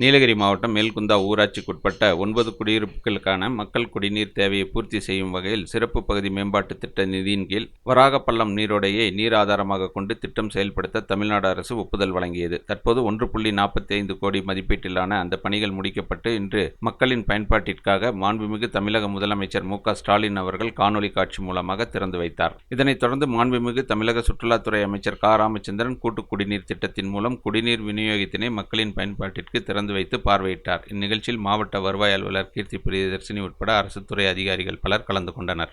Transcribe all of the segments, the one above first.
நீலகிரி மாவட்டம் மேல்குந்தா ஊராட்சிக்குட்பட்ட ஒன்பது குடியிருப்புகளுக்கான மக்கள் குடிநீர் தேவையை பூர்த்தி செய்யும் வகையில் சிறப்பு பகுதி மேம்பாட்டு திட்ட நிதியின் கீழ் வராகப்பள்ளம் நீரோடையை நீர் ஆதாரமாக கொண்டு திட்டம் செயல்படுத்த தமிழ்நாடு அரசு ஒப்புதல் வழங்கியது. தற்போது ஒன்று புள்ளி நாற்பத்தி ஐந்து கோடி மதிப்பீட்டிலான அந்த பணிகள் முடிக்கப்பட்டு இன்று மக்களின் பயன்பாட்டிற்காக மாண்புமிகு தமிழக முதலமைச்சர் மு க ஸ்டாலின் அவர்கள் காணொலி காட்சி மூலமாக திறந்து வைத்தார். இதனைத் தொடர்ந்து மாண்புமிகு தமிழக சுற்றுலாத்துறை அமைச்சர் க. ராமச்சந்திரன் கூட்டு குடிநீர் திட்டத்தின் மூலம் குடிநீர் விநியோகத்தினை மக்களின் பயன்பாட்டிற்கு திறந்து வைத்து பார்வையிட்டார் இந்நிகழ்ச்சியில் மாவட்ட வருவாய் அலுவலர் கீர்த்தி பிரியதர்சினி உட்பட அரசு துறை அதிகாரிகள் பலர் கலந்து கொண்டனர்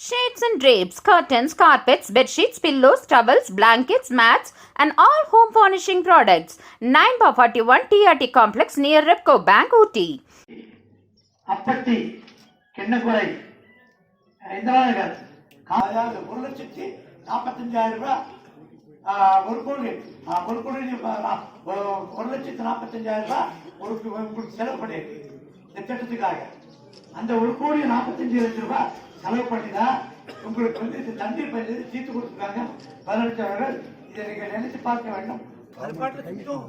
Shades and drapes, curtains, carpets, bedsheets, pillows, towels, blankets, mats, and all home furnishing products. 9 by 41 TRT complex near Repco Bank, Ooty. அப்பட்டி கிண்ணக்குறை Indira நகர் அதாவது ஒரு லட்சத்தி நாற்பத்தஞ்சாயிரம் ரூபாய் ஆ, ஒரு கோடி. ஒரு கோடி ஒரு- லட்சத்து லட்சத்தி நாற்பத்தஞ்சாயிரம் ரூபாய் ஒரு செலவுப்படி உங்களுக்கு செலவு இந்த திட்டத்துக்காக. அந்த ஒரு கோடி நாற்பத்தஞ்சு லட்சம் ரூபாய் செலவு பண்ணி தான் உங்களுக்கு வந்து இந்த தண்ணீர் பயிர் தீர்த்து கொடுத்துருக்காங்க. முதலமைச்சர்கள் இதை நீங்கள் நினைச்சு பார்க்க வேண்டும். அது பாட்டு திட்டம்